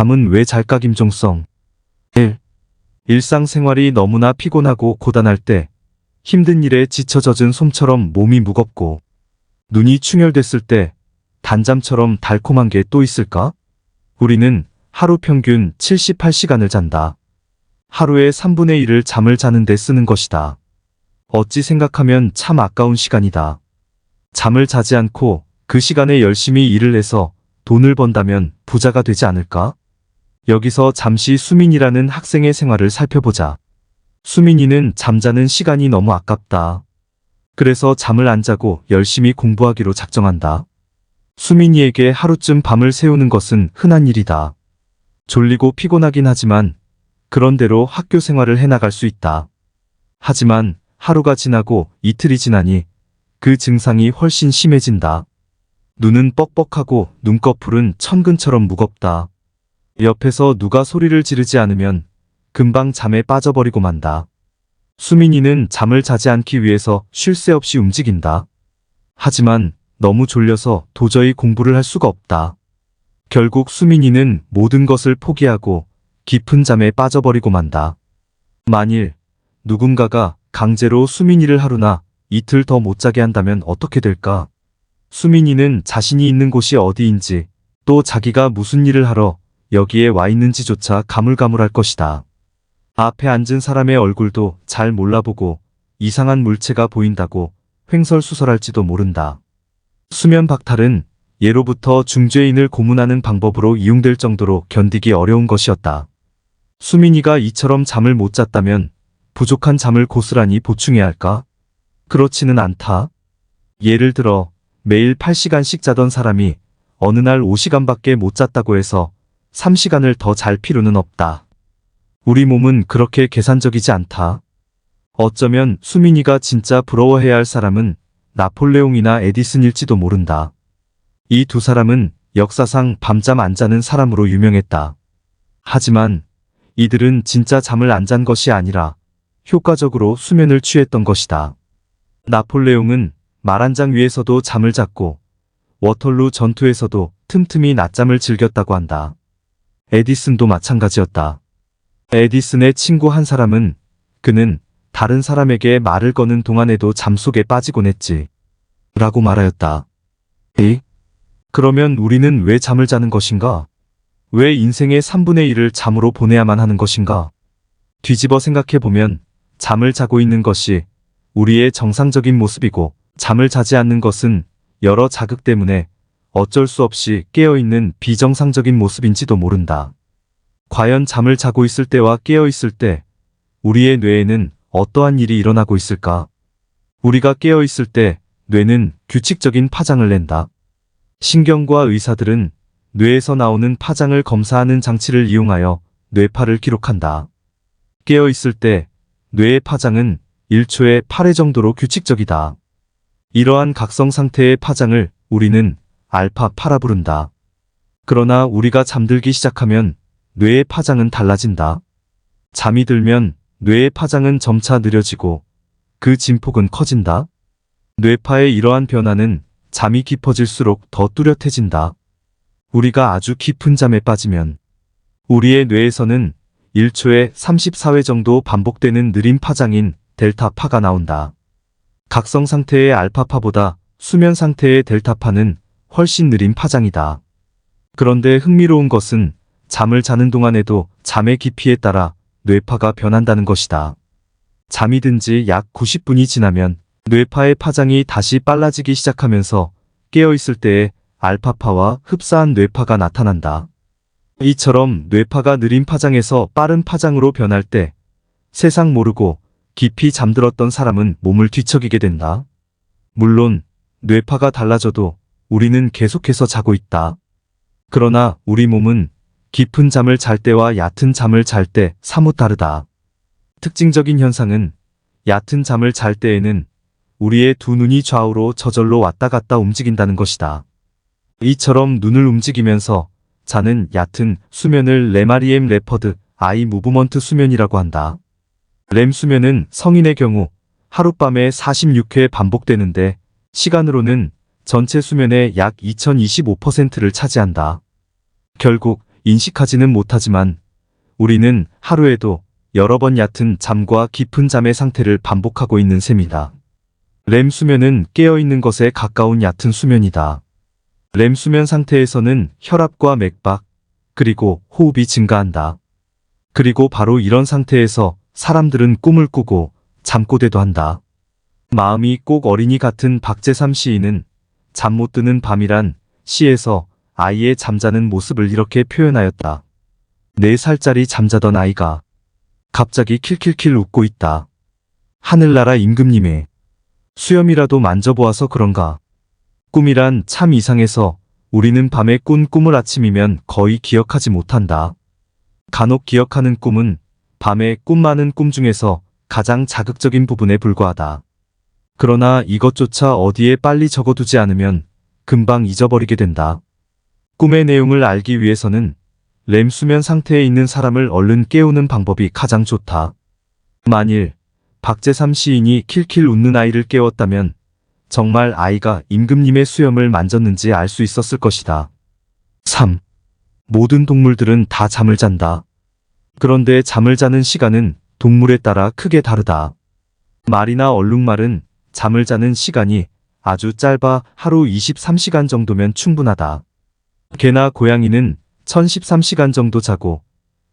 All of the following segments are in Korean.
잠은 왜 잘까 김종성 1. 일상생활이 너무나 피곤하고 고단할 때 힘든 일에 지쳐 젖은 솜처럼 몸이 무겁고 눈이 충혈됐을 때 단잠처럼 달콤한 게 또 있을까? 우리는 하루 평균 78시간을 잔다. 하루의 3분의 1을 잠을 자는데 쓰는 것이다. 어찌 생각하면 참 아까운 시간이다. 잠을 자지 않고 그 시간에 열심히 일을 해서 돈을 번다면 부자가 되지 않을까? 여기서 잠시 수민이라는 학생의 생활을 살펴보자. 수민이는 잠자는 시간이 너무 아깝다. 그래서 잠을 안 자고 열심히 공부하기로 작정한다. 수민이에게 하루쯤 밤을 새우는 것은 흔한 일이다. 졸리고 피곤하긴 하지만 그런대로 학교 생활을 해나갈 수 있다. 하지만 하루가 지나고 이틀이 지나니 그 증상이 훨씬 심해진다. 눈은 뻑뻑하고 눈꺼풀은 천근처럼 무겁다. 옆에서 누가 소리를 지르지 않으면 금방 잠에 빠져버리고 만다. 수민이는 잠을 자지 않기 위해서 쉴 새 없이 움직인다. 하지만 너무 졸려서 도저히 공부를 할 수가 없다. 결국 수민이는 모든 것을 포기하고 깊은 잠에 빠져버리고 만다. 만일 누군가가 강제로 수민이를 하루나 이틀 더 못 자게 한다면 어떻게 될까? 수민이는 자신이 있는 곳이 어디인지 또 자기가 무슨 일을 하러 여기에 와 있는지조차 가물가물할 것이다. 앞에 앉은 사람의 얼굴도 잘 몰라보고 이상한 물체가 보인다고 횡설수설할지도 모른다. 수면 박탈은 예로부터 중죄인을 고문하는 방법으로 이용될 정도로 견디기 어려운 것이었다. 수민이가 이처럼 잠을 못 잤다면 부족한 잠을 고스란히 보충해야 할까? 그렇지는 않다. 예를 들어 매일 8시간씩 자던 사람이 어느 날 5시간밖에 못 잤다고 해서 3시간을 더 잘 필요는 없다. 우리 몸은 그렇게 계산적이지 않다. 어쩌면 수민이가 진짜 부러워해야 할 사람은 나폴레옹이나 에디슨일지도 모른다. 이 두 사람은 역사상 밤잠 안 자는 사람으로 유명했다. 하지만 이들은 진짜 잠을 안 잔 것이 아니라 효과적으로 수면을 취했던 것이다. 나폴레옹은 말한장 위에서도 잠을 잤고 워털루 전투에서도 틈틈이 낮잠을 즐겼다고 한다. 에디슨도 마찬가지였다. 에디슨의 친구 한 사람은 그는 다른 사람에게 말을 거는 동안에도 잠속에 빠지곤 했지. 라고 말하였다. 에? 그러면 우리는 왜 잠을 자는 것인가? 왜 인생의 3분의 1을 잠으로 보내야만 하는 것인가? 뒤집어 생각해보면 잠을 자고 있는 것이 우리의 정상적인 모습이고 잠을 자지 않는 것은 여러 자극 때문에 어쩔 수 없이 깨어있는 비정상적인 모습인지도 모른다. 과연 잠을 자고 있을 때와 깨어 있을 때 우리의 뇌에는 어떠한 일이 일어나고 있을까? 우리가 깨어 있을 때 뇌는 규칙적인 파장을 낸다. 신경과 의사들은 뇌에서 나오는 파장을 검사하는 장치를 이용하여 뇌파를 기록한다. 깨어 있을 때 뇌의 파장은 1초에 8회 정도로 규칙적이다. 이러한 각성 상태의 파장을 우리는 알파-파라 부른다. 그러나 우리가 잠들기 시작하면 뇌의 파장은 달라진다. 잠이 들면 뇌의 파장은 점차 느려지고 그 진폭은 커진다. 뇌파의 이러한 변화는 잠이 깊어질수록 더 뚜렷해진다. 우리가 아주 깊은 잠에 빠지면 우리의 뇌에서는 1초에 34회 정도 반복되는 느린 파장인 델타파가 나온다. 각성 상태의 알파파보다 수면 상태의 델타파는 훨씬 느린 파장이다. 그런데 흥미로운 것은 잠을 자는 동안에도 잠의 깊이에 따라 뇌파가 변한다는 것이다. 잠이 든 지 약 90분이 지나면 뇌파의 파장이 다시 빨라지기 시작하면서 깨어있을 때에 알파파와 흡사한 뇌파가 나타난다. 이처럼 뇌파가 느린 파장에서 빠른 파장으로 변할 때 세상 모르고 깊이 잠들었던 사람은 몸을 뒤척이게 된다. 물론 뇌파가 달라져도 우리는 계속해서 자고 있다. 그러나 우리 몸은 깊은 잠을 잘 때와 얕은 잠을 잘 때 사뭇 다르다. 특징적인 현상은 얕은 잠을 잘 때에는 우리의 두 눈이 좌우로 저절로 왔다 갔다 움직인다는 것이다. 이처럼 눈을 움직이면서 자는 얕은 수면을 레마리엠 레퍼드 아이 무브먼트 수면이라고 한다. 렘 수면은 성인의 경우 하룻밤에 46회 반복되는데 시간으로는 전체 수면의 약 2025%를 차지한다. 결국 인식하지는 못하지만 우리는 하루에도 여러 번 얕은 잠과 깊은 잠의 상태를 반복하고 있는 셈이다. 렘 수면은 깨어있는 것에 가까운 얕은 수면이다. 렘 수면 상태에서는 혈압과 맥박, 그리고 호흡이 증가한다. 그리고 바로 이런 상태에서 사람들은 꿈을 꾸고 잠꼬대도 한다. 마음이 꼭 어린이 같은 박재삼 시인은 잠 못 드는 밤이란 시에서 아이의 잠자는 모습을 이렇게 표현하였다. 네 살짜리 잠자던 아이가 갑자기 킬킬킬 웃고 있다. 하늘나라 임금님의 수염이라도 만져보아서 그런가. 꿈이란 참 이상해서 우리는 밤에 꾼 꿈을 아침이면 거의 기억하지 못한다. 간혹 기억하는 꿈은 밤에 꿈 많은 꿈 중에서 가장 자극적인 부분에 불과하다. 그러나 이것조차 어디에 빨리 적어두지 않으면 금방 잊어버리게 된다. 꿈의 내용을 알기 위해서는 렘 수면 상태에 있는 사람을 얼른 깨우는 방법이 가장 좋다. 만일 박재삼 시인이 킬킬 웃는 아이를 깨웠다면 정말 아이가 임금님의 수염을 만졌는지 알 수 있었을 것이다. 3. 모든 동물들은 다 잠을 잔다. 그런데 잠을 자는 시간은 동물에 따라 크게 다르다. 말이나 얼룩말은 잠을 자는 시간이 아주 짧아 하루 23시간 정도면 충분하다. 개나 고양이는 1013시간 정도 자고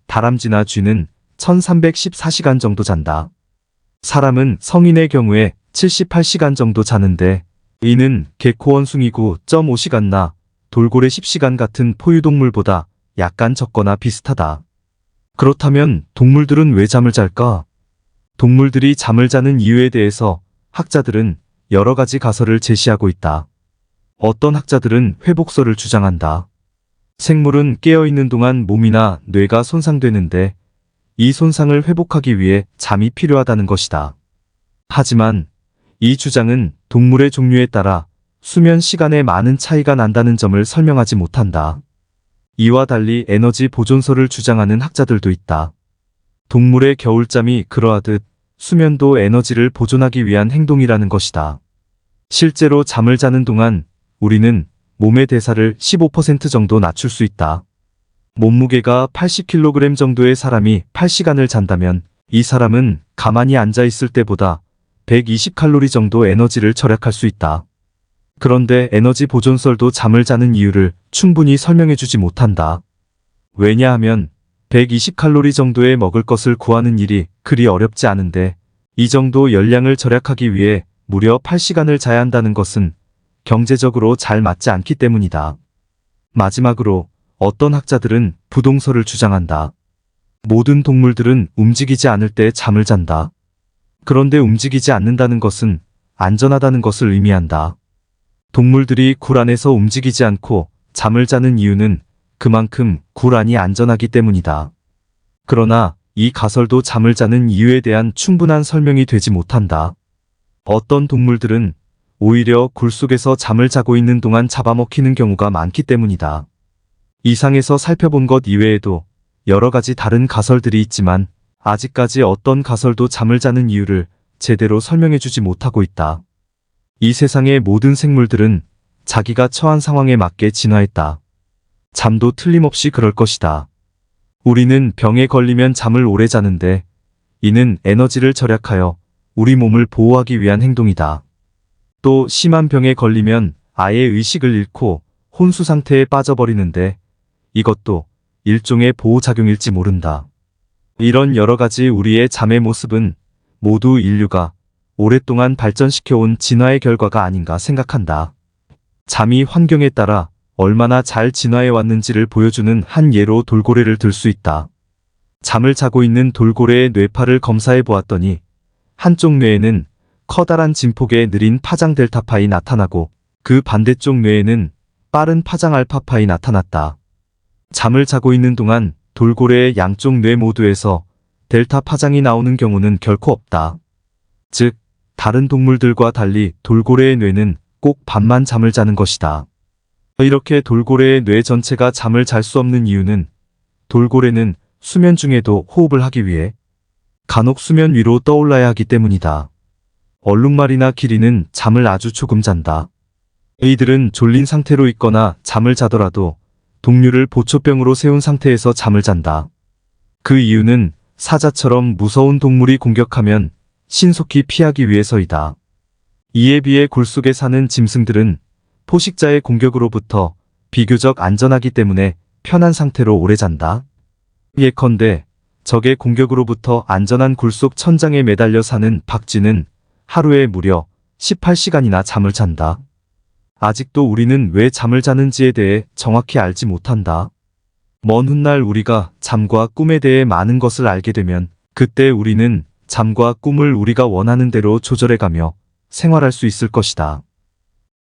다람쥐나 쥐는 1314시간 정도 잔다. 사람은 성인의 경우에 78시간 정도 자는데 이는 개코 원숭이구 0.5시간나 돌고래 10시간 같은 포유동물보다 약간 적거나 비슷하다. 그렇다면 동물들은 왜 잠을 잘까? 동물들이 잠을 자는 이유에 대해서 학자들은 여러 가지 가설을 제시하고 있다. 어떤 학자들은 회복설을 주장한다. 생물은 깨어있는 동안 몸이나 뇌가 손상되는데 이 손상을 회복하기 위해 잠이 필요하다는 것이다. 하지만 이 주장은 동물의 종류에 따라 수면 시간에 많은 차이가 난다는 점을 설명하지 못한다. 이와 달리 에너지 보존설을 주장하는 학자들도 있다. 동물의 겨울잠이 그러하듯 수면도 에너지를 보존하기 위한 행동이라는 것이다. 실제로 잠을 자는 동안 우리는 몸의 대사를 15% 정도 낮출 수 있다. 몸무게가 80kg 정도의 사람이 8시간을 잔다면 이 사람은 가만히 앉아 있을 때보다 120칼로리 정도 에너지를 절약할 수 있다. 그런데 에너지 보존설도 잠을 자는 이유를 충분히 설명해 주지 못한다. 왜냐하면 120칼로리 정도의 먹을 것을 구하는 일이 그리 어렵지 않은데 이 정도 열량을 절약하기 위해 무려 8시간을 자야 한다는 것은 경제적으로 잘 맞지 않기 때문이다. 마지막으로 어떤 학자들은 부동설을 주장한다. 모든 동물들은 움직이지 않을 때 잠을 잔다. 그런데 움직이지 않는다는 것은 안전하다는 것을 의미한다. 동물들이 굴 안에서 움직이지 않고 잠을 자는 이유는 그만큼 굴 안이 안전하기 때문이다. 그러나 이 가설도 잠을 자는 이유에 대한 충분한 설명이 되지 못한다. 어떤 동물들은 오히려 굴 속에서 잠을 자고 있는 동안 잡아먹히는 경우가 많기 때문이다. 이상에서 살펴본 것 이외에도 여러 가지 다른 가설들이 있지만 아직까지 어떤 가설도 잠을 자는 이유를 제대로 설명해주지 못하고 있다. 이 세상의 모든 생물들은 자기가 처한 상황에 맞게 진화했다. 잠도 틀림없이 그럴 것이다. 우리는 병에 걸리면 잠을 오래 자는데 이는 에너지를 절약하여 우리 몸을 보호하기 위한 행동이다. 또 심한 병에 걸리면 아예 의식을 잃고 혼수 상태에 빠져버리는데 이것도 일종의 보호작용일지 모른다. 이런 여러 가지 우리의 잠의 모습은 모두 인류가 오랫동안 발전시켜온 진화의 결과가 아닌가 생각한다. 잠이 환경에 따라 얼마나 잘 진화해 왔는지를 보여주는 한 예로 돌고래를 들 수 있다. 잠을 자고 있는 돌고래의 뇌파를 검사해 보았더니 한쪽 뇌에는 커다란 진폭의 느린 파장 델타파이 나타나고 그 반대쪽 뇌에는 빠른 파장 알파파이 나타났다. 잠을 자고 있는 동안 돌고래의 양쪽 뇌 모두에서 델타 파장이 나오는 경우는 결코 없다. 즉, 다른 동물들과 달리 돌고래의 뇌는 꼭 밤만 잠을 자는 것이다. 이렇게 돌고래의 뇌 전체가 잠을 잘 수 없는 이유는 돌고래는 수면 중에도 호흡을 하기 위해 간혹 수면 위로 떠올라야 하기 때문이다. 얼룩말이나 기린은 잠을 아주 조금 잔다. 이들은 졸린 상태로 있거나 잠을 자더라도 동류를 보초병으로 세운 상태에서 잠을 잔다. 그 이유는 사자처럼 무서운 동물이 공격하면 신속히 피하기 위해서이다. 이에 비해 골 속에 사는 짐승들은 포식자의 공격으로부터 비교적 안전하기 때문에 편한 상태로 오래 잔다. 예컨대 적의 공격으로부터 안전한 굴속 천장에 매달려 사는 박쥐는 하루에 무려 18시간이나 잠을 잔다. 아직도 우리는 왜 잠을 자는지에 대해 정확히 알지 못한다. 먼 훗날 우리가 잠과 꿈에 대해 많은 것을 알게 되면 그때 우리는 잠과 꿈을 우리가 원하는 대로 조절해가며 생활할 수 있을 것이다.